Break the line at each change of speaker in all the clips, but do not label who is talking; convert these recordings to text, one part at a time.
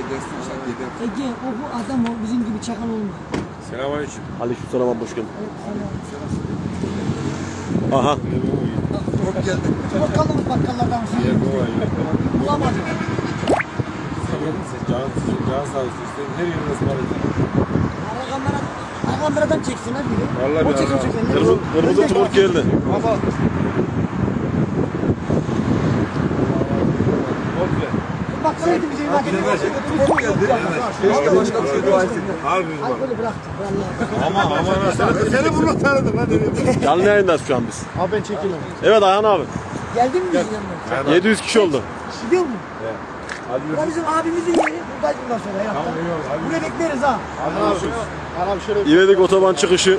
sen gider.
Ege o bu adam o bizim gibi çakal olma.
Selamünaleyküm.
Aleykümselam abi hoş geldin. Aha.
Çok geldi.
Bakalım bakkallardan
Ya bu ay.
bulamadım.
Can, can sağ olsun. İstedim her yerine ısmarlayacağım.
Ara kamera, ara kameradan çeksin ha biri.
Vallahi
o çekim çeksin.
Kırmızı, tuvuk geldi.
Baba.
Bakkala gidip bize bak.
Çok geldi. Keşke başka bir şey dua etsin.
Harbi bak.
Alkolü bıraktım.
Ama ama seni, seni bunu tanıdım lan dedim.
Canlı yayındayız şu an biz.
Abi ben çekiyorum.
Evet Ayhan abi.
Geldin mi bizim yanına?
700 kişi oldu.
Gidiyor mu?
Hadi
Burası bizim abimizin yeri. Buradayız bundan sonra. Tamam, Buraya bekleriz ha.
Bana bir şöyle
İvedik otoban çıkışı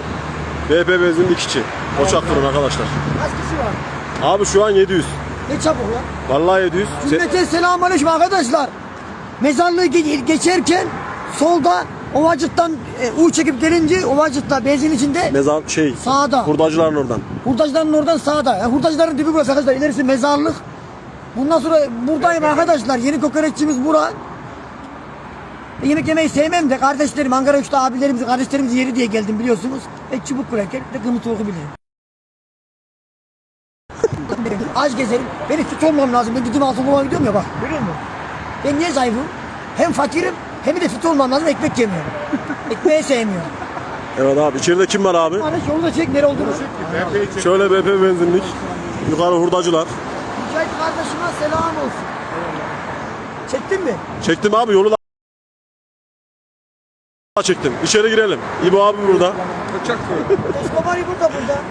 BP benzinlik içi. Koçak fırın arkadaşlar.
Kaç kişi var?
Abi şu an 700.
Ne çabuk lan.
Vallahi 700. Se-
Cümlete selamünaleyküm arkadaşlar. Mezarlığı ge- geçerken solda Ovacık'tan e, U çekip gelince Ovacık'ta benzin içinde
Mezar şey.
Sağda.
Hurdacıların oradan.
hurdacıların oradan sağda. Yani hurdacıların dibi burası arkadaşlar. İlerisi mezarlık. Bundan sonra buradayım arkadaşlar. Yeni kokoreççimiz bura. E, Yemek yemeyi sevmem de kardeşlerim Ankara Üç'te abilerimiz kardeşlerimizin yeri diye geldim biliyorsunuz. E çubuk kraker de kımıt oku bilirim. Aç gezerim. Beni fit olmam lazım. Ben gidip altın bulmaya gidiyorum ya bak. Görüyor musun? Ben niye zayıfım? Hem fakirim hem de fit olmam lazım. Ekmek yemiyorum. Ekmeği sevmiyorum.
Evet abi içeride kim var abi?
Kardeş yolu da çek nere olduğunu.
Şöyle BP benzinlik. Yukarı hurdacılar.
Mücahit kardeşime selam olsun. Çektin mi?
Çektim abi yolu da çektim. İçeri girelim. İbo abi burada.
Kaçak koy.
Escobari burada burada.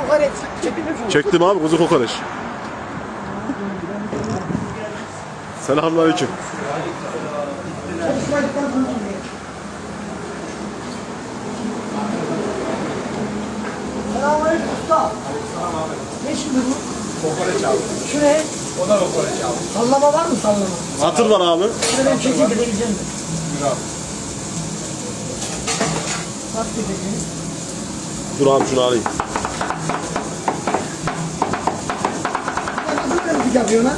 Kokoreç. Çektin mi? şunu?
Çektim abi kuzu kokoreç. Selamünaleyküm.
Selamünaleyküm usta. Ne şimdi bu? Kokoreç abi. Şu ne? O da kokoreç abi. Sallama var mı sallama?
Satır var abi.
Şunu ben çekeyim gideceğim. Bak gideceğim.
Dur abi şunu alayım.
Müzik yapıyor lan?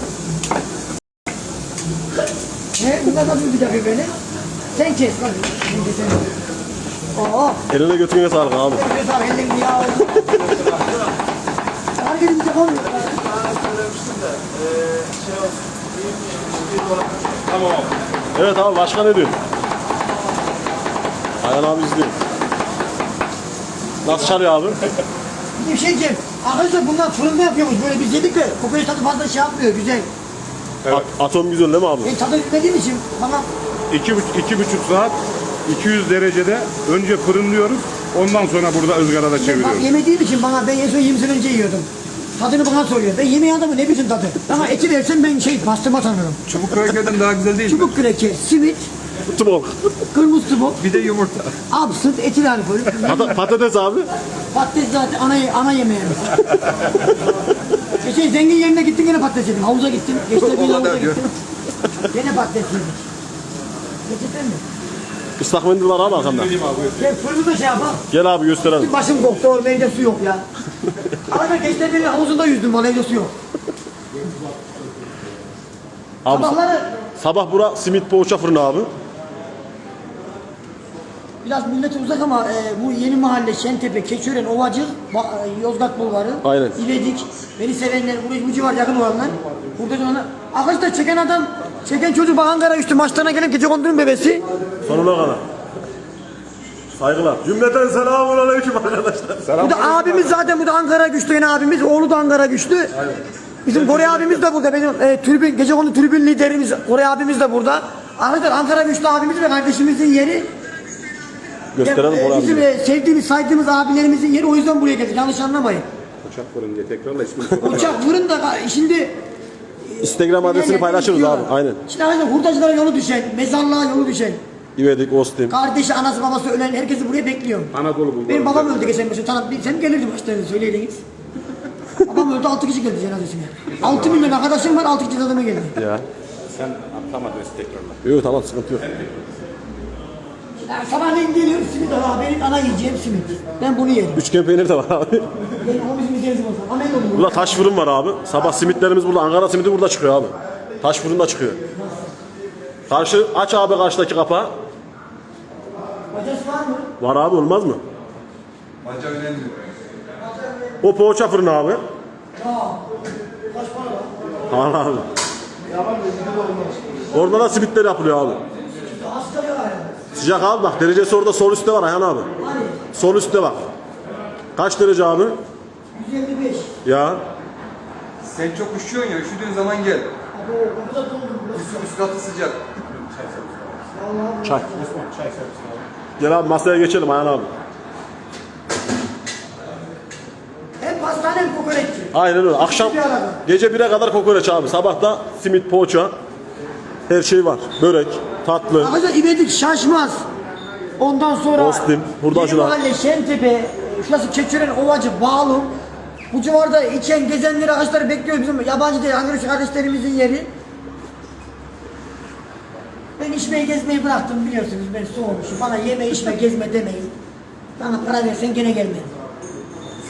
Ne? Bunlar nasıl müzik yapıyor böyle? Sen kes. Sen kes sen. Oo.
Eline götürüne sağlık abi.
Kes abi ellerini ya. Herkes müzik yapamıyor.
Evet abi başka ne diyor? Ayhan abi izliyor. Nasıl çalıyor abi?
Bir şey diyeceğim. Arkadaşlar bunlar fırında yapıyormuş böyle biz yedik de kokoreç tadı fazla şey yapmıyor güzel.
A- atom güzel değil mi abi?
Ben tadı bilmediğim için bana
İki, buçuk- iki buçuk saat 200 derecede önce fırınlıyoruz. Ondan sonra burada ızgarada
bak
çeviriyoruz.
yemediğim için bana ben en son 20 sene önce yiyordum. Tadını bana soruyor. Ben yemeğin adamı ne bilsin tadı. Ama eti versen ben şey pastırma tanırım.
Çubuk krakerden daha güzel değil mi?
Çubuk kreker, simit,
Tumok.
kırmızı tubuk,
Bir de yumurta.
absırt, eti de alkol.
Pata- patates abi.
Patates zaten ana, ana yemeğimiz. Geçen zengin yerine gittin gene patates yedim. Havuza gittim. Geçen bir havuza gittim. Gene patates yedik. Gerçekten mi?
Islak mendil var abi arkamda.
Gel fırını da şey yapalım.
Gel abi gösterelim.
Başım koktu oğlum evde su yok ya. Arada geçen bir havuzunda yüzdüm valla evde su yok.
Abi
Sabahları
sabah bura simit poğaça fırını abi.
Biraz millete uzak ama e, bu yeni mahalle Şentepe, Keçiören, Ovacık, Ba- e, Yozgat Bulvarı,
Aynen.
İvedik, beni sevenler, buraya bu civar yakın olanlar. Burada olanlar. Arkadaşlar çeken adam, çeken çocuk bak Ankara üstü maçlarına gelip gece kondurun bebesi.
Sonuna kadar. Saygılar. Cümleten selamun aleyküm arkadaşlar.
Bu da abimiz zaten bu da Ankara güçlü yine abimiz. Oğlu da Ankara güçlü. Bizim Kore abimiz de burada. Benim e, tribün, gece konu tribün liderimiz Kore abimiz de burada. Arkadaşlar Ankara güçlü abimiz ve kardeşimizin yeri.
Gösterelim
e,
Bora
Bizim
abi.
e, sevdiğimiz, saydığımız abilerimizin yeri. O yüzden buraya geldik. Yanlış anlamayın.
Uçak fırın diye tekrarla ismini
Uçak fırın da şimdi
Instagram adresini paylaşırız abi. Aynen.
Şimdi arkadaşlar hurdacılara yolu düşen, mezarlığa yolu düşen,
İvedik, Ostim.
kardeşi, anası, babası ölen herkesi buraya bekliyorum.
Anadolu bulvarı.
Benim babam öldü geçen mesela. Tamam, sen gelirdin başlarına söyleydiniz. babam öldü, altı kişi geldi cenazesine. Altı milyon arkadaşım var, altı kişi adamı geldi.
Ya.
Sen tam adresi tekrarla.
Yok tamam sıkıntı yok.
Sabahleyin geliyorum, simit al abi, benim ana yiyeceğim simit. Ben bunu yerim.
Üçgen peynir de var abi.
Benim o bizim yiyeceğimiz olsun. Amel olur.
Burada taş fırın var abi. Sabah simitlerimiz burada. Ankara simidi burada çıkıyor abi. Taş fırında çıkıyor. Karşı aç abi karşıdaki kapağı.
Bacası var mı?
Var abi olmaz mı?
Baca önemli.
O poğaça fırını abi.
Ya. Kaç para var?
Tamam abi. Orada da simitler yapılıyor abi.
Hasta.
Sıcak abi bak derecesi orada sol üstte var Ayhan abi.
Hani
Sol üstte bak. Kaç derece abi?
155.
Ya.
Sen çok üşüyorsun ya. Üşüdüğün zaman gel.
Abi o kapıda doldum burası.
Üst, üst katı sıcak.
Çay. Gel abi masaya geçelim Ayhan abi.
Hem pastane hem kokoreççi.
Aynen öyle. Akşam gece 1'e kadar kokoreç abi. Sabah da simit, poğaça. Her şey var. Börek, tatlı.
Arkadaşlar İvedik şaşmaz. Ondan sonra
Ostim, hurdacılar.
Mahalle, Şentepe, şurası Keçören, Ovacı, Bağlı. Bu civarda içen, gezenleri arkadaşlar bekliyoruz bizim yabancı değil, Ankara kardeşlerimizin yeri. Ben içmeyi gezmeyi bıraktım biliyorsunuz ben soğumuşum. Bana yeme içme gezme demeyin. Bana para versen gene gelmem.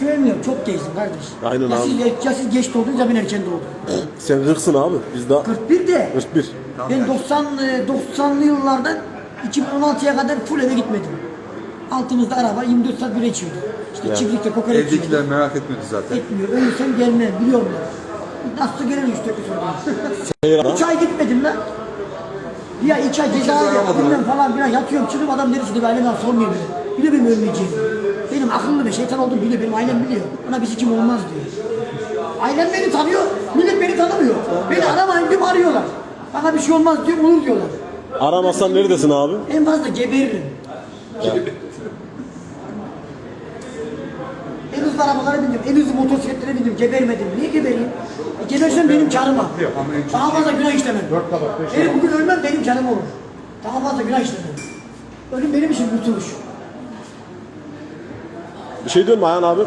Söylemiyorum çok gezdim kardeş.
Aynen
ya
abi.
Siz, ya siz geç doğdunuz ya ben erken doğdum.
Sen hırsın abi. Biz daha
41 de
41.
ben 90 e, 90'lı yıllardan 2016'ya kadar full eve gitmedim. Altımızda araba 24 saat bira içiyorduk. İşte çiftlikte kokoreç
Evdekiler merak etmedi zaten.
Etmiyor. Ölürsem gelmem biliyorum ben. Nasıl 3 dakika sonra. 3 ay gitmedim lan. Bir ay 2 ay ceza yaptım falan bir ay yatıyorum çıkıp adam neresinde aileden sormuyor bile. Biliyor benim ölmeyeceğimi. Akıllı bir şeytan olduğumu biliyor. Benim ailem biliyor. Ona bizi kim olmaz diyor. Ailem beni tanıyor. Millet beni tanımıyor. Beni aramayın diyorum arıyorlar. Bana bir şey olmaz diyor olur diyorlar.
Aramazsan neredesin abi?
En fazla geberirim. En hızlı arabalara bindim, en hızlı motosikletlere bindim, gebermedim. Niye gebereyim? E, gebersem benim karıma. Daha fazla günah işlemem. Benim bugün ölmem benim karım olur. Daha fazla günah işlemem. Ölüm benim için kurtuluş.
Bir şey diyorum Ayhan abi?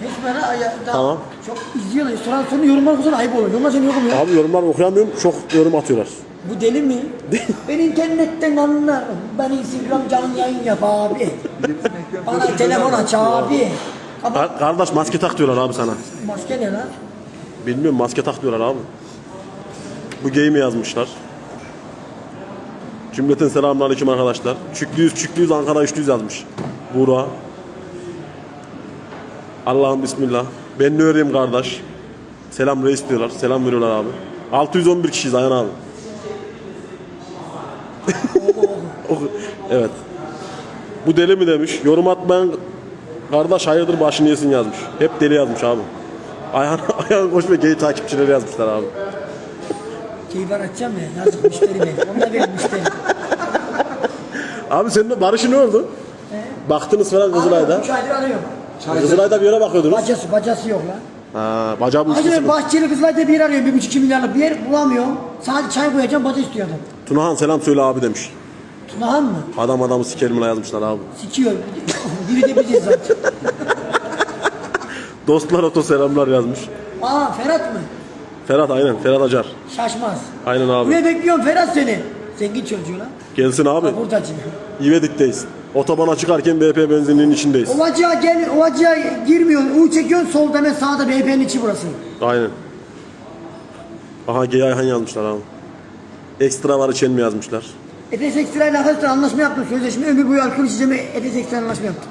Kesme la ya. daha
Tamam.
Çok izliyorlar. Sonra sonra yorumlar kusura ayıp olur. Yorumlar seni yok oluyor.
Abi yorumlar okuyamıyorum. Çok yorum atıyorlar.
Bu deli mi? ben internetten anlarım. Ben Instagram canlı yayın yap abi. Bana telefon aç abi. Ama
Ka- kardeş maske tak diyorlar abi sana.
maske ne lan?
Bilmiyorum maske tak diyorlar abi. Bu game'i yazmışlar. Cümleten selamünaleyküm arkadaşlar. Çüklüyüz çüklüyüz Ankara üçlüyüz yazmış. Buğra. Allah'ım bismillah. Ben ne öreyim kardeş. Selam reis diyorlar. Selam veriyorlar abi. 611 kişiyiz Ayhan abi. Evet. Bu deli mi demiş. Yorum atmayan kardeş hayırdır başını yesin yazmış. Hep deli yazmış abi. Ayhan, Ayhan Koç ve gay takipçileri yazmışlar abi.
Keyifler açacağım ya. Yazık müşteri benim. Onlar benim müşteri.
Abi senin Barış'ın ne oldu? Baktınız falan Kızılay'da.
3 aydır arıyorum.
Kızılay'da bir yere bakıyordunuz.
Bacası, bacası yok lan.
Ha, bacağı bu üstüsü.
Bahçeli Kızılay'da bir yer arıyorum. 1,5-2 milyarlık bir yer bulamıyorum. Sadece çay koyacağım baca istiyor adam.
Tunahan selam söyle abi demiş.
Tunahan mı?
Adam adamı sikerimine yazmışlar abi.
Sikiyor. Biri de biziz zaten.
Dostlar oto selamlar yazmış.
Aa Ferhat mı?
Ferhat aynen Ferhat Acar.
Şaşmaz.
Aynen abi.
Buraya bekliyorum Ferhat seni. Zengin çocuğu lan.
Gelsin abi.
Buradacı.
İvedik'teyiz. Otobana çıkarken BP benzinliğinin içindeyiz.
Ovacıya gel, Ovacıya girmiyorsun. U çekiyorsun solda hemen sağda BP'nin içi burası.
Aynen. Aha G Ayhan yazmışlar abi. Ekstra var içen mi yazmışlar.
Efes Ekstra ile arkadaşlar anlaşma yaptım. Sözleşme ömür boyu alkol içeceğime Efes Ekstra anlaşma yaptım.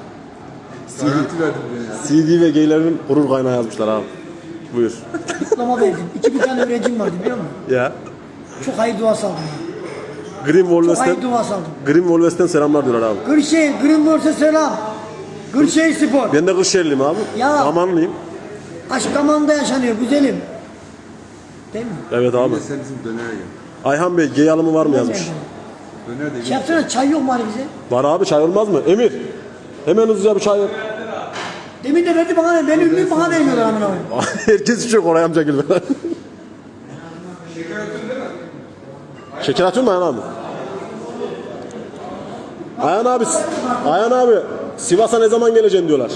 Garanti verdim ben ya.
CD ve gaylerin gurur kaynağı yazmışlar abi. Buyur.
Diploma verdim. İki bir tane öğrencim vardı biliyor musun?
ya.
Çok hayır duası aldım.
Green
Çok duası aldım.
Green Volves'ten selamlar diyorlar abi.
Kırşehir, Greenburg'a selam. Kırşehir Spor.
Ben de Kırşehirliyim abi.
Ya.
Amanlıyım.
Aşk Aman'da yaşanıyor güzelim. Değil mi?
Evet abi.
Sen bizim dönere gel.
Ayhan Bey gay alımı var mı yazmış.
Döner de
Şey
gel.
yapsana çay yok mu hani bize?
Var abi çay olmaz mı? Emir. Hemen hızlıca bir çay.
Demin de verdi bana, ben ünlüyüm bana vermiyorlar amına koyayım.
Herkes içiyor Koray amca gibi. Şeker atıyor mu Ayhan abi? Ayhan abi, Ayhan abi Sivas'a ne zaman geleceksin diyorlar.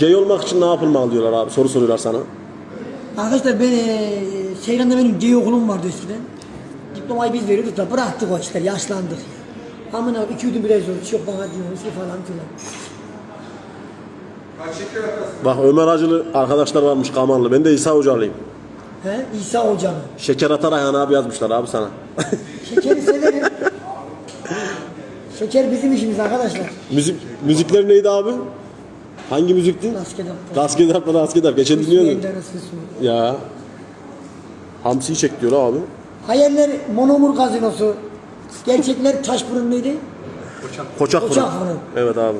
Gay olmak için ne yapılmalı diyorlar abi. Soru soruyorlar sana.
Arkadaşlar ben eee Seyran'da benim G okulum vardı eskiden. Diplomayı biz veriyorduk da bıraktık o işler, yaşlandık ya. Amına iki yudum bira içiyoruz, yok bana diyoruz falan filan.
Bak Ömer Acılı arkadaşlar varmış Kamanlı. Ben de İsa Hocalıyım.
He? İsa Hoca'nın.
Şeker atar Ayhan abi yazmışlar abi sana.
Şekeri severim. Şeker bizim işimiz arkadaşlar.
Müzik müzikler neydi abi? Hangi müzikti? Gasket yapma gasket yap. Geçen dinliyordun. Ya. Hamsiyi çek diyor abi.
Hayaller Monomur Gazinosu. Gerçekler Taşburunluydu.
Koçak
Koçak
fırın.
fırın.
Evet abi.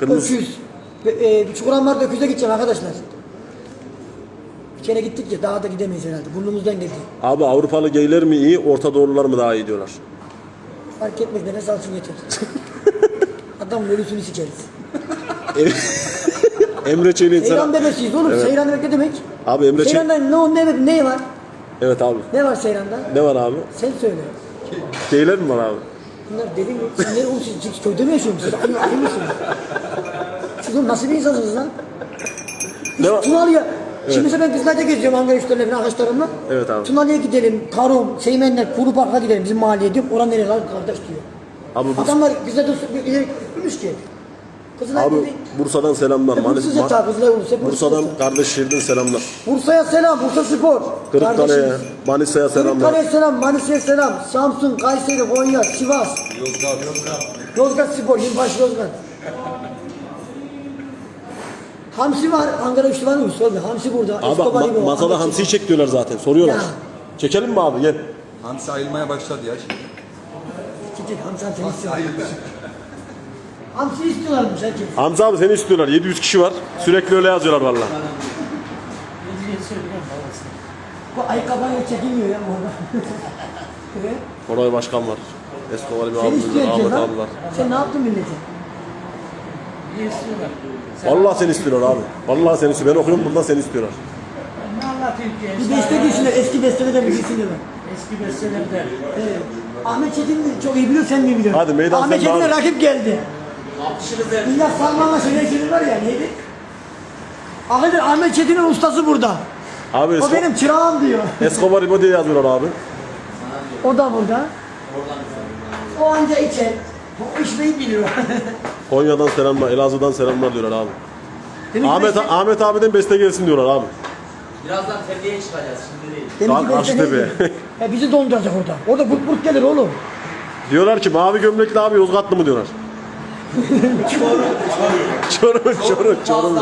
Kırmızı.
Öküz. Ve, E, Çukurambar'da öküze gideceğim arkadaşlar. Bir kere gittik ya daha da gidemeyiz herhalde. Burnumuzdan geldi.
Abi Avrupalı geyler mi iyi, Orta Doğulular mı daha iyi diyorlar.
Fark etmez nefes alsın yeter. Adamın ölüsünü sikeriz.
Emre Çelik'in
Seyran
sen...
bebesiyiz oğlum. Seyran demek ne demek?
Abi Emre Çelik...
Seyran'da ne, ne, ne var?
Evet abi.
Ne var Seyran'da?
Ne var abi?
Sen söyle.
Geyler mi var abi?
Bunlar deli mi? Siz ne oğlum siz, köyde mi yaşıyorsunuz? Siz ayı mısınız? Siz oğlum nasıl bir insansınız lan?
Ne var?
Tunalı'ya, şimdi mesela ben Kızılay'da geziyorum Ankara Üstler'le falan arkadaşlarımla.
Evet abi.
Tunalı'ya gidelim, Karum, Seymenler, Kuru Park'a gidelim bizim mahalleye diyorum. Oran nereye lan kardeş diyor.
Abi, bu,
Adamlar Kızılay'da su- ileri gitmiş ki. Kızılay
abi
dedi.
Bursa'dan selamlar. Mani,
Bursa'ya
Ma-
çağır, Kızılay olursa
Bursa'dan kardeş şehirden selamlar.
Bursa'ya selam, Bursa Spor.
Kırıkkale'ye. Manisa'ya selamlar.
Kırıkkale'ye selam, Manisa'ya selam, Samsun, Kayseri, Konya, Sivas.
Yozgat.
Yozgat Spor, Yılbaşı Yozgat. Hamsi var, Ankara Üçlü var mı? Sor bir. Hamsi burada.
Abi
Escobar
ma-
gibi o,
masada
Ahmet
hamsiyi çek diyorlar zaten. Soruyorlar.
Ya.
Çekelim mi abi? Gel.
Hamsi ayılmaya başladı ya.
Çekil, Hamsi Hamsi istiyorlar. Hamsi istiyorlarmış herkes.
Hamza abi seni istiyorlar. 700 kişi var. Sürekli öyle yazıyorlar valla.
Bu ayakkabıyla çekilmiyor ya orada. Evet.
Koray Başkan var. Escobar bir
Seni
abimiz
istiyor
var. Ahmet
lan.
abiler.
Sen ne yaptın millete?
Vallahi seni istiyorlar abi. Vallahi seni istiyor. Ben okuyorum bundan seni istiyorlar.
Ne anlatayım ki?
Bir beste gitsinler, eski bestelerden bilsin diyorlar.
Eski bestelerde.
Evet. Ahmet Çetin çok iyi biliyor, sen mi biliyorsun?
Hadi meydan
Ahmet
sende
Çetin'e
abi.
rakip geldi. İlla Salman'la Şener Şener var ya, neydi? Ahmet, Ahmet Çetin'in ustası burada.
Abi
O
Esco-
benim çırağım diyor.
Escobar İbo diye yazıyorlar abi.
O da burada. O anca içer. O içmeyi biliyor.
Konya'dan selamlar, Elazığ'dan selamlar diyorlar abi.
Demek ki
Ahmet
beste-
Ahmet abiden beste gelsin diyorlar abi.
Birazdan tepeye çıkacağız şimdi değil.
demek ki beste neydi? Ya bizi donduracak orada. Orada kurt kurt gelir oğlum.
diyorlar ki mavi gömlekli abi Yozgatlı mı diyorlar. Çorum, Çorum, Çorum.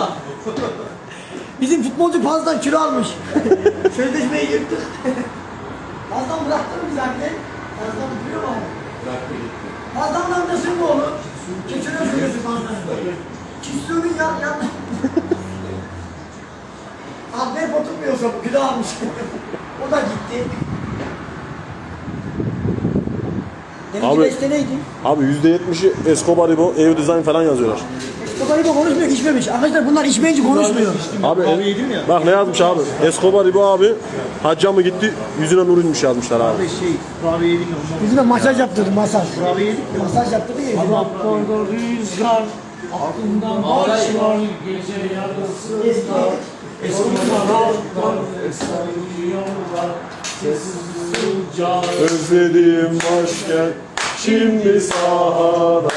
Bizim futbolcu fazladan kilo almış. Sözleşmeyi yırttık. Fazladan bıraktı mı bizi anne? Fazladan duruyor mu? Bıraktı gitti. Fazladan amcası mı oğlum? Keçöre söylüyorsun fazladan. Küstüğünün yan yan. Abi oturmuyorsa bu kilo almış. o da gitti. Ki
Abi-
neydi?
Abi %70'i Escobar İbo, ev dizayn falan yazıyorlar.
Escobar bu konuşmuyor, içmemiş. Arkadaşlar bunlar içmeyince konuşmuyor.
Abi bak ne yazmış abi? Escobar İbo abi hacca mı gitti yüzüne nur inmiş yazmışlar abi.
Şey, kahve yedik ya.
Yüzüne masaj yaptırdı, masaj. Masaj yaptırdı ya.
Rapporda rüzgar. Aklımdan başlar gece yarısı. Esarıyorlar. Sessiz sıcak.
Özledim başkent şimdi sahada.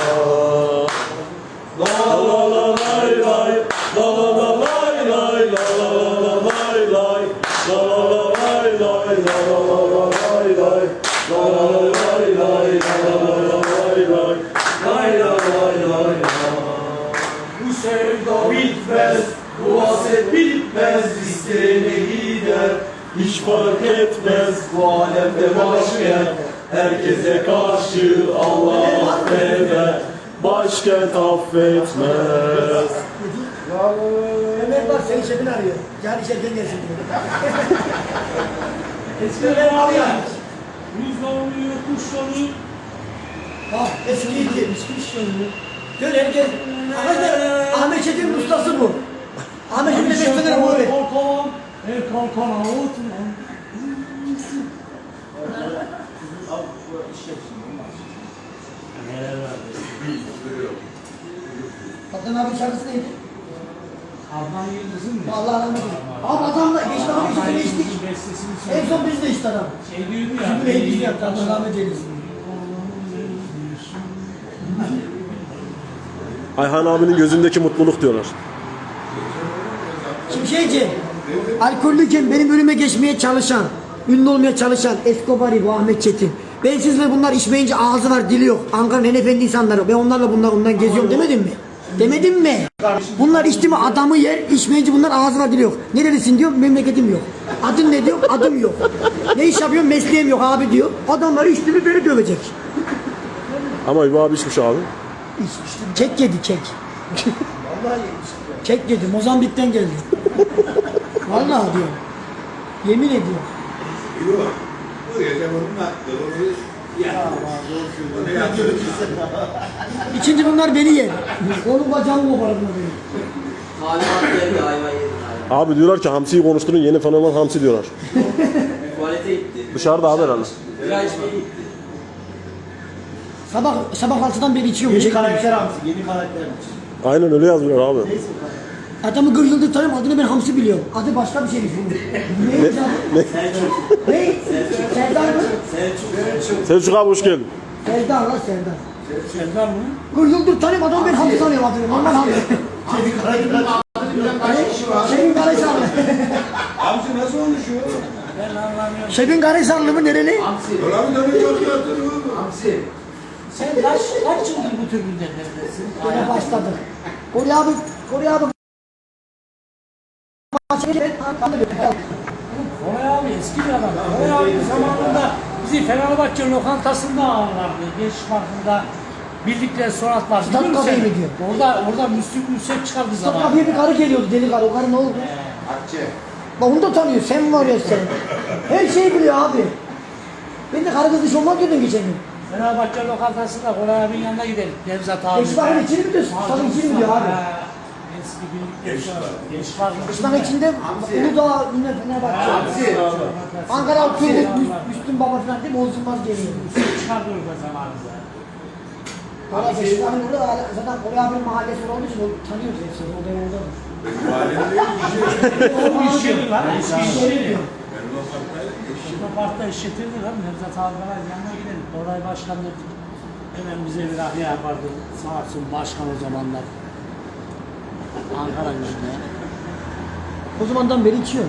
Bu sevda bitmez, bu hasret bitmez, isteyene gider.
Hiç fark etmez
Bu alemde başlayan,
herkese karşı Allah affeder. Başkent affetmez.
Ömer bak senin şefini arıyor. Gel işerken gelsin diyor.
Eskiden var ya. Rüzgarlıyor kuşları.
Bak eskiydi. Gör herkes. Arkadaşlar Ahmet Çetin ustası bu. Ahmet Çetin'e beslenir bu.
Kalkan, el kalkan avutma.
Adnan abi şarkısı neydi?
Adnan Yıldız'ın mı?
Allah rahmet eylesin. Abi adamla geçti abi
Adnan
geçtik.
Yıldız'ın bestesini
En son biz de işte adam.
Şey diyordu ya.
Şimdi heykel yaptı Allah rahmet eylesin.
Ayhan abinin gözündeki mutluluk diyorlar.
Şimdi şeyci. Alkollüyken benim önüme geçmeye çalışan, ünlü olmaya çalışan Escobar'ı bu Ahmet Çetin. Ben siz ve bunlar içmeyince ağzı var dili yok. Ankara'nın en efendi insanları. Ben onlarla bunlar ondan geziyorum demedim mi? Demedim mi? Bunlar içti mi adamı yer, içmeyince bunlar ağzı var dili yok. Nerelisin diyor, memleketim yok. Adın ne diyor, adım yok. Ne iş yapıyorsun, mesleğim yok abi diyor. Adamları içti mi beni dövecek.
Ama İbo abi içmiş abi.
İçmiştim. Kek yedi kek. kek yedi. Mozambik'ten geldi. Vallahi diyorum. Yemin ediyorum. İkinci bunlar beni yer. Kolum bacağımı koparırlar beni.
Talimat geldi ayva yedin ayva.
Abi diyorlar ki hamsiyi konuşturun yeni fenomen hamsi diyorlar.
Tuvalete gitti.
Dışarıda abi herhalde.
Bira içmeye gitti.
Sabah sabah altıdan beri içiyorum.
Yeni karakter hamsi, yeni karakter.
Aynen öyle yazmıyor abi.
Adamı 40 yıldır tanıyorum. Adını ben Hamsi biliyorum. Adı başka bir şeymiş bunun. Neymiş adı?
Ne?
Ne? Serdar mı?
Selçuk abi hoş geldin.
Serdar lan Serdar.
Serdar mı?
40 yıldır tanıyorum. Adamı ben Hamsi tanıyorum adını. Normal Hamsi. Şebin Karahisarlı.
Hamsi nasıl konuşuyor?
Ben anlamıyorum.
Şebin Karahisarlı mı nereli?
Ulan tabii çok tatlı.
Sen kaç, kaç yıldır bu tür günlerdesin?
Yine başladı. Koray abi, Koray abi.
Koray abi eski bir adam. Koray abi zamanında bizi Fenerbahçe lokantasında ağırlardı. Genç Parkı'nda birlikte sonat var.
Stat
Biliyor musun
kafeyi
sen?
mi diyor?
Orada, orada Müslüm Gülsek çıkardı
Bak
zaman.
kapıya bir karı geliyordu deli karı. O karı ne oldu? Bak onu da tanıyor. Sen var ya sen. Her şeyi biliyor abi. Ben de karı kız iş olmaz diyordum geçen gün.
Fenerbahçe lokantasında Koray abinin yanına gidelim. Nevzat abi.
Park'ın içini mi diyorsun? Stadın içini mi diyor abi?
Ha, Eski birlikte Genç Parkı'nın
Genç Park'ın içinde Uludağ, Ünlü Fenerbahçe. Ankara Turgut, Müslüm Baba falan değil mi? Bozulmaz geliyor.
çıkardı orada zamanında.
Koray Genç Park'ın orada da zaten Koray abinin mahallesi olduğu için o tanıyoruz hepsini. O da orada.
O yeri var. Eski iş yeri. Otoparkta işletirdi lan. Nevzat falan yanına gidelim. Koray Başkan dedi. Hemen bize bir ahya yapardı. Sağ olsun başkan o zamanlar. Ankara yüzüne.
O zamandan beri içiyor.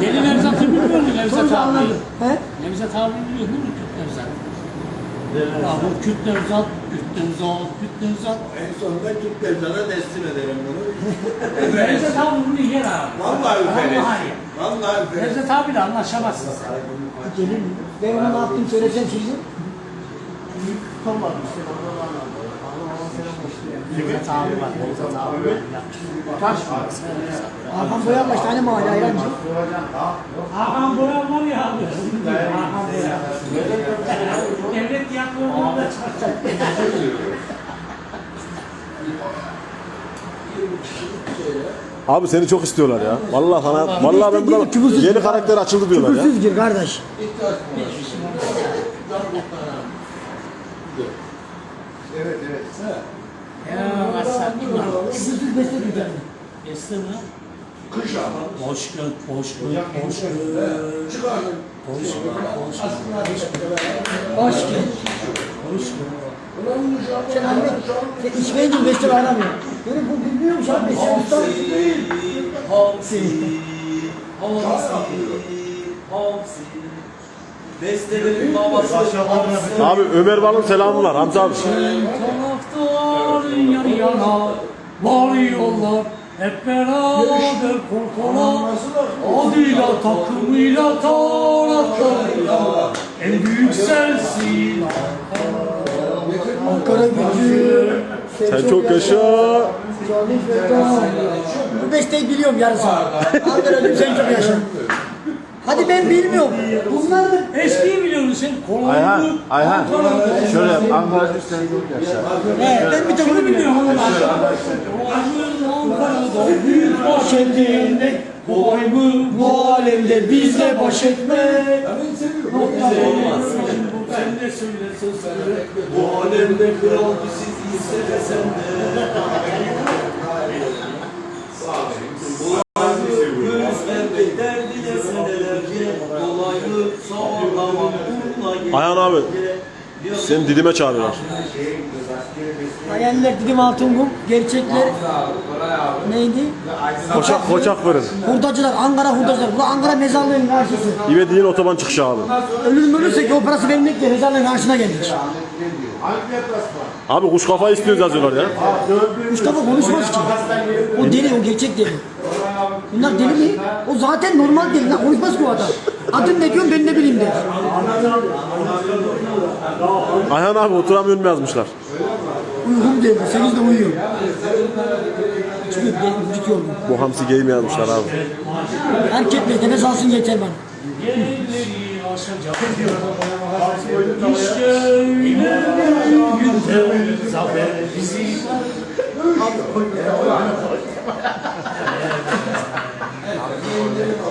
Deli Nevzat'ı bilmiyor musun Nevzat
Sonra
abi?
He?
Nevzat abi biliyor değil mi Kürt Nevzat? Ya bu Kürt Nevzat, Kürt Nevzat, Kürt Nevzat.
En sonunda Türk devletine teslim ederim bunu.
Nevzat abi bunu yer abi.
Vallahi üferiz.
Vallahi.
Vallahi üferiz.
Nevzat abiyle anlaşamazsın sen.
Gelir mi? Ben ona ne yaptım söylesem şimdi.
Nevzat abi var, Nevzat abi var. Taş var.
Hakan Boyan kaç tane mahalle ayrancı.
Hakan Boyan var ya abi. Hakan Boyan. Devlet tiyatrolarında çıkacak.
Abi seni çok istiyorlar ya. Vallahi sana vallahi ben buna yeni
gir.
karakter açıldı diyorlar ya.
Küfürsüz gir kardeş.
Ya Hasan İmam.
Küfürsüz besle diyeceğim.
Esneme. Kış ama. Boş göt, boş göt, boş göt. Boş göt, boş göt.
Hoş geldin. Sen Ahmet, sen içmeyince besle aramıyor. Böyle bu bilmiyormuş abi. Sen usta.
Hamsi, hamsi, hamsi. Bestelerin babası.
Abi Ömer Bal'ın selamı var Hamza abi.
Taraftar yan yana var yollar hep beraber kol kola adıyla takımıyla taraftarıyla en büyük sensin
Ankara gücü.
Sen çok yaşa.
Bu besteyi biliyorum yarısı. Ankara gücü sen çok yaşa. Hadi ben bilmiyorum. Bunlar da
Eskiyi biliyor musun? Kolaylı
Ayhan, Ayhan. Şöyle yap, Ankara üstten çok yaşa.
He, ben bir onu biliyorum.
Ankara'da büyük başkentinde Kolay mı bu alemde bizle baş etmek Sen de söyle sözleri
Bu alemde kral biziz istesen de. Göğüs vermek derdine senelerce
Ayhan abi. Seni Didim'e çağırıyorlar.
Hayaller Didim Altınkum, gerçekler neydi?
Koçak, koçak fırın.
Hurdacılar, Ankara hurdacılar. Bu Ankara mezarlığının karşısı.
İvediğin otoban çıkışı abi.
Ölür ölürsek o parası vermek diye mezarlığın karşısına geldik.
Abi kuş kafa istiyoruz yazıyorlar ya.
Mustafa konuşmaz ki. O deli, o gerçek deli. Bunlar deli mi? O zaten normal deli. Lan konuşmaz o adam. Adın ne diyorsun ben ne bileyim der.
Ayhan abi oturamıyorum mu yazmışlar.
Uykum geldi. Sekizde uyuyor. Çıkıyor, gel, vücut yorgun.
Bu hamsi game yazmışlar abi.
Fark etmez. Nefes alsın yeter bana.
İşte öyle günde zafer bizi.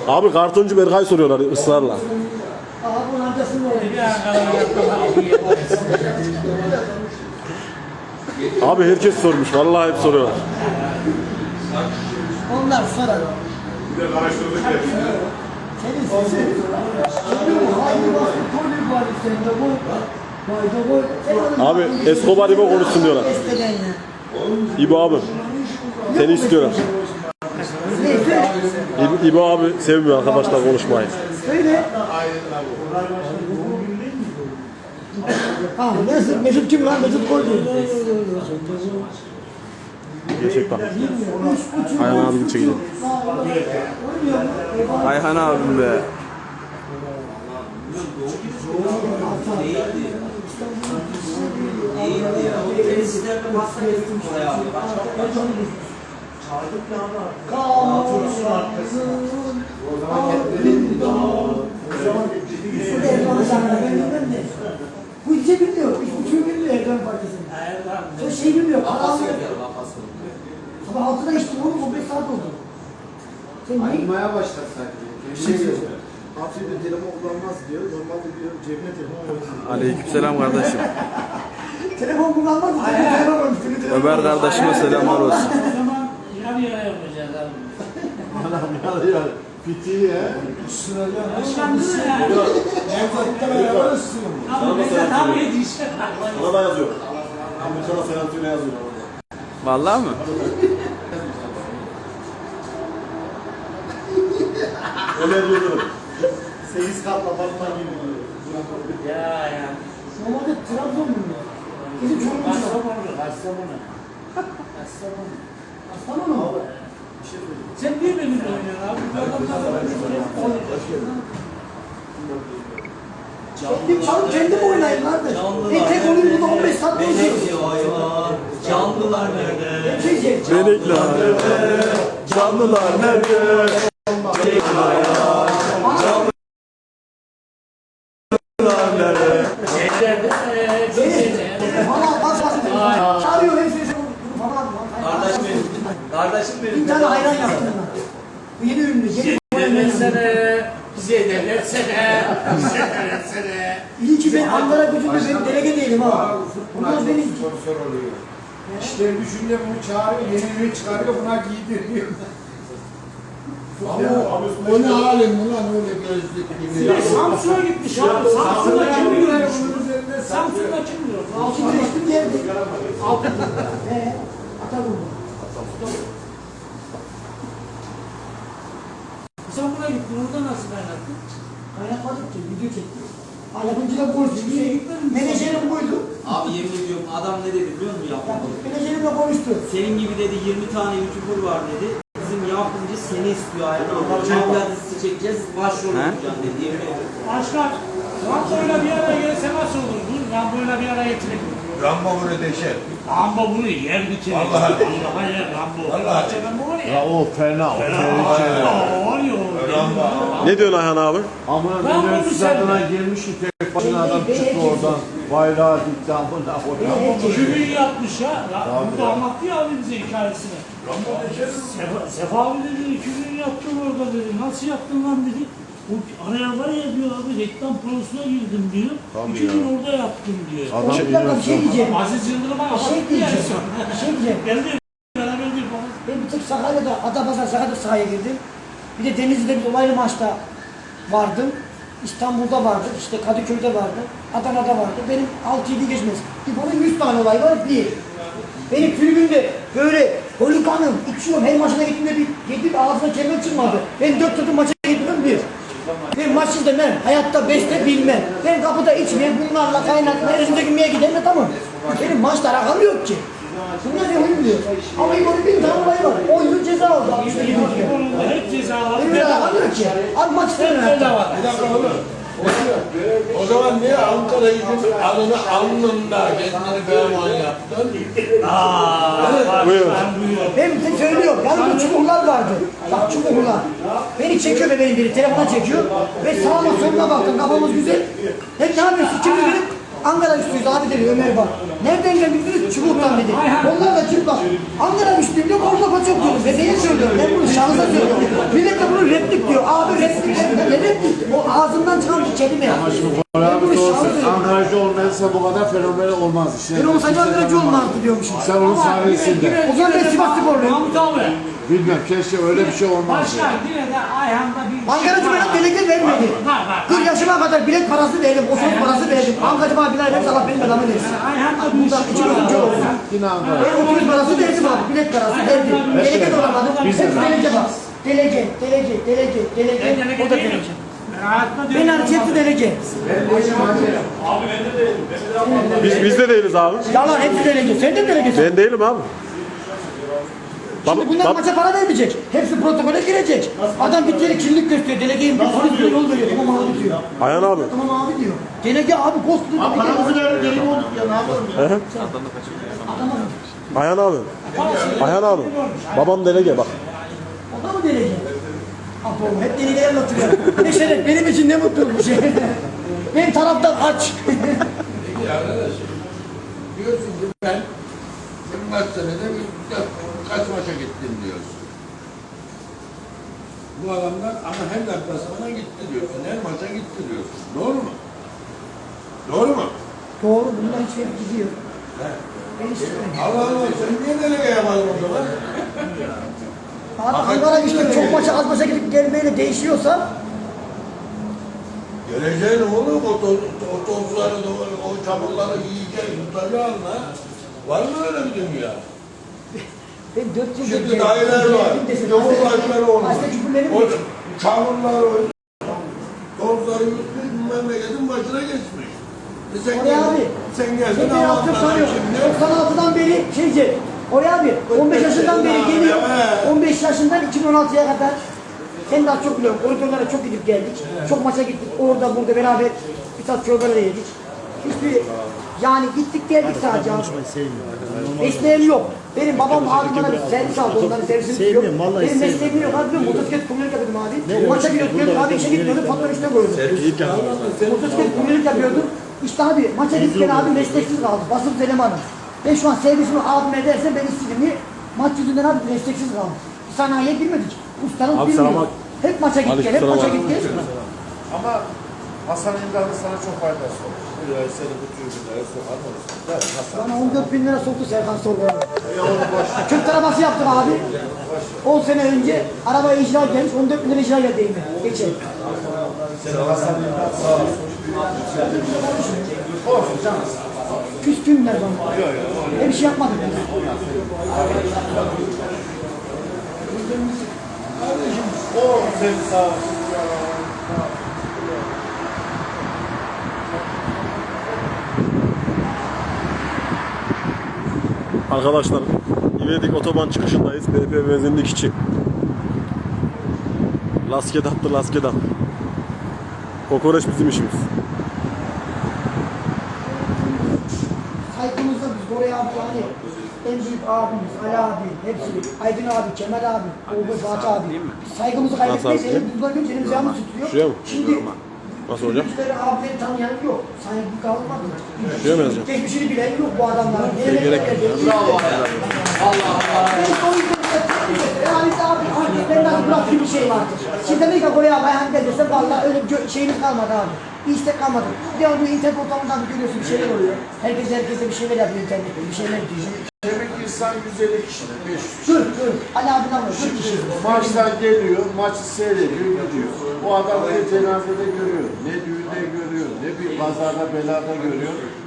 Abi kartoncu Berkay soruyorlar ısrarla. Abi herkes sormuş. Vallahi hep soruyorlar.
Onlar sorar.
Bir de karıştırdık ya.
Abi Escobar İbo konuşsun diyorlar. İbo abi. Seni istiyorlar.
Neyse.
İbo, İbo abi sevmiyor arkadaşlar konuşmayı.
Söyle. Ha Mesut, Mesut kim lan? Mesut Kolye.
Gerçek bak. Ayhan abini çekelim.
Ayhan abim be.
Değildi ya. O tesislerden bahsettim oraya abi.
Bu hiç bilmiyor. Hiç buçuğu bilmiyor Erdoğan Partisi'nin. Sen şey bilmiyor. Kafası. Sabah altıda içtim oğlum 15 saat oldu. Sen
başlar sanki. Bir şey diyor. Hapside telefon kullanmaz diyor. Normalde diyor cebine telefon koysun. Aleykümselam kardeşim.
Telefon kullanmaz mı? Telefon
Ömer kardeşime selamlar olsun.
Yarı yapacağız abi.
Anam ya ya. Piti ya.
Başkandı da yani. Ama bize tam yetişir.
Sana da yazıyor. Amerika'da selam söyle yazıyor.
Vallahi mı?
Ömer Yıldırım. 8 katlı apartman gibi diyor.
Ya ya.
Normalde Trabzon mu? Bizim çok güzel.
Kastamonu, Kastamonu. Kastamonu.
Aslan mı?
Sen niye benimle oynuyorsun abi? Bu adamlar
Kendim çalıp kendim oynayayım kardeş. Tek olayım burada 15 saat
hayvan. Canlılar nerede?
Şey şey.
Benekler. Canlılar nerede?
Falan bas bas. Çağırıyor hepsini. Falan.
Kardeşim benim. Kardeşim benim.
Bir tane ayran yaptım ben. Bu yeni ünlü. Yeni
Versene, bize de versene, bize de versene.
İyi ki ben Ankara gücünde ben delege değilim ha. Bunlar beni
Sponsor oluyor. İşleri düşünce bunu çağırıyor, yeni ürün çıkarıyor, buna giydiriyor. Ama o ne halin ulan öyle gözlük gibi.
Ya Samsun'a gitmiş abi, Samsun'da kim biliyor? Samsun'da kim biliyor?
altın geçtim geldi. Altın. He. Atalım.
Samsun'a gittin, orada nasıl kaynattın?
Kaynatmadık ki video çekti. Ha yapımcıyla konuştuk. Şey, menajerim buydu.
Abi yemin ediyorum adam ne dedi biliyor musun yapmadı?
Menajerimle konuştu.
Senin gibi dedi 20 tane YouTuber var dedi. Bizim yapımcı seni istiyor abi. Mafya dizisi çekeceğiz, başrol olacaksın dedi. Yemin ediyorum.
Başkan, Rambo'yla bir araya gelse nasıl olur? Dur, Rambo'yla bir araya getirelim.
Rambo bunu deşer.
Rambo bunu yer bitirir.
Vallahi.
Vallahi yer Rambo.
Vallahi.
Rambo var ya.
o fena. O
Aa, var ya o.
Ne diyorsun Ayhan abi?
Ama
Ben bunu
adına girmiş tek başına adam çıktı oradan. Bayrağı dikti amına.
Kimi iyi yapmış ya. ya burada anlattı ya abi bize hikayesini. Sefa, Sefa abi dedi, iki gün yaptım orada dedi. Nasıl yaptın lan dedi. O araya var ya diyor abi reklam prosuna girdim diyor. iki gün orada yaptım diyor.
Bir dakika bir şey diyeceğim.
Aziz Yıldırım'a
şey diyeceğim. Şey diyeceğim.
Geldi. Beraber bir.
Ben bir tık Sakarya'da, Adapazarı Sakarya sahaya girdim. Bir de Denizli'de bir olaylı maçta vardım. İstanbul'da vardı, işte Kadıköy'de vardı, Adana'da vardı. Benim 6-7 geçmez. İbo'nun 100 tane olay var, bir. Benim tribünde böyle holiganım, içiyorum, her maçına gittiğimde bir yedi ağzına kelime çıkmadı. Ben dört takım maça gitmem bir. Ben maç izlemem, hayatta beste bilmem. Ben kapıda içmeyeyim, bunlarla kaynakla, elimde gülmeye giderim de tamam. Benim maçla alakam yok ki. Bunlar ne oyun biliyor. Ama bir tane olay var. 10 yıl ceza aldı. 60 yıl.
Hep cezaları
Benim öyle alakam yok
Bir dakika oğlum. O zaman niye Ankara gücün alını alnında kendini ferman yaptın?
Buyur.
Ben de söylüyorum. Yanımda çukurlar vardı. Bak çukurlar. Beni çekiyor bebeğim biri. Telefona çekiyor. Ve sağıma soluna baktım. Kafamız güzel. Hep ne yapıyorsun? Kim? Ankara güçlüyüz abi dedi Ömer bak. Nereden geldik dedi? Çubuktan dedi. Onlar da çıplak. Ankara güçlüyüm diyor. Orada kaç yok diyorum. Ve beni söylüyorum. Ben bunu şahısa söylüyorum. Millet de bunu replik diyor. Abi replik. Ne replik? O ağzından çıkan bir kelime.
Abi doğrusu.
şahsa söylüyorum.
Ankara'cı olmazsa bu kadar fenomen olmaz işte.
Ben olsaydı Ankara'cı olmazdı diyormuşum.
Sen onun sayesinde.
O zaman ben Sivas Sporluyum.
Bilmem keşke öyle bir şey olmaz.
Başka yine de Ayhan'da bir
Ankara'cı bana delege vermedi.
Var var.
40 yaşıma kadar bilet parası verdim, otobüs parası verdim. Ankara'cı bana bilet verdi, Allah benim belamı versin. Buradan iki önce olsun.
Yine Ankara.
Ben otobüs parası verdim abi, bilet parası verdim. Delege de olamadım. Hepsi delege bak. Delege, delege, delege, delege. O da delege. Ben
diyorum.
hariç hepsi delege.
Biz, biz de değiliz abi.
Yalan hepsi delege. Sen de delegesin.
Ben değilim abi. Baba,
Şimdi bunlar maça para vermeyecek. Hepsi protokole girecek. Adam bir kere kimlik gösteriyor. Delegeyin bir polis bile yol veriyor. Tamam abi diyor.
Ayhan abi.
Tamam abi diyor. Delege abi koskoca delege.
Paramızı verin gelin olduk ya ne yapalım ya.
Ayhan abi. Ayhan abi. Babam delege bak.
O da mı delege? Apo hep delegelerle oturuyor. ne şeref benim için ne mutlu bir şey. Benim taraftan aç.
Peki arkadaş. Diyorsun ki ben kaç senede bir- kaç maça gittim diyorsun. Bu adamlar ama her deplasmana gitti diyorsun. Her maça gitti diyorsun. Doğru mu? Doğru mu?
Doğru bundan hiç hep gidiyor.
Allah Allah sen niye delege yapadın o zaman?
Abi Ankara işte çok maça az maça gidip gelmeyle değişiyorsa
Geleceğin oğlum o, toz, o tozları, o, o çamurları yiyeceksin, tutacaksın ha. Var mı öyle bir dünya?
ben dört yıl
Şimdi dayılar var, yavrulaşları olmuş.
Hasta küpürlerim
O yutmuş, memleketin başına geçmiş. E sen
Oraya
gel-
abi.
Sen geldin
Ben yaptım sanıyor.
şimdi.
96'dan beri şeyce. Oraya abi 15 yaşından beri geliyor. 15 yaşından 2016'ya kadar sen daha çok biliyorsun. Koridorlara çok gidip geldik. Çok maça gittik. Orada burada beraber bir tat çorbaları yedik. Hiçbir yani gittik geldik sadece abi. Mesleğim yok. Benim babam abim bana bir servis aldı. Onların servisini tutuyor. Benim mesleğim yok abi. Motosiklet kumyelik yapıyordum abi. Maça gidiyordum. Abi işe gitmiyordum. Patron işte koyuyordum. Motosiklet kumyelik yapıyordum. İşte abi maça gitken abi mesleksiz kaldı. Basın elemanım. Ben şu an servisimi abime versem ben istedim. Niye? Maç yüzünden abi mesleksiz kaldım. Sanayiye girmedik. Ustanın
Abi
bilmiyor. Hep maça git gel, hep maça git gel.
Ama Hasan İmdalı sana çok faydası olur.
Ya seni bu tribünlere sokar mısın?
Gel Hasan.
Bana 14 bin lira soktu Serkan Sorgan. Kürk arabası yaptım abi. 10 sene önce arabaya icra gelmiş, 14 bin lira icra geldi elime. Geçen.
Hasan sağ olsun. Olsun canım.
Küskünler bana. Ben bir şey yapmadım. ben.
O seni sağ olsun.
Arkadaşlar İvedik otoban çıkışındayız. BP benzinlik için. Lasket attı lasket attı. Kokoreç bizim işimiz.
Saygımızda biz Koray abi yani en büyük abimiz, Ali abi, hepsi, Aydın abi, Kemal abi, Oğuz Fatih abi. Saygımızı kaybetmeyiz,
Nasıl abi?
elim bundan önce elimiz yalnız tutuyor.
Şuraya mı?
Şimdi
Nasıl hocam?
Bizleri abileri tanıyan yok. Saygı kalmadı.
Şuraya mı yazacağım?
Geçmişini bilen yok bu adamların.
Şey, gerek
Bravo. Allah Allah. Ben o yüzden yani abi ben nasıl bıraktığım bir şey vardır. Şimdi demek ki Koray abi ayhan gel desem valla öyle bir şeyimiz kalmadı abi. İstek kalmadı. Bir de onu internet ortamından görüyorsun bir şeyler oluyor. Herkes herkese bir şeyler yapıyor internette bir şeyler diyor.
İnsan 150 kişi, 500 kişi.
Dur dur. Ali abiden var. Kişi.
Maçtan geliyor, maçı seyrediyor, gidiyor. O adam ne cenazede görüyor, ne düğünde görüyor, ne bir pazarda belada görüyor.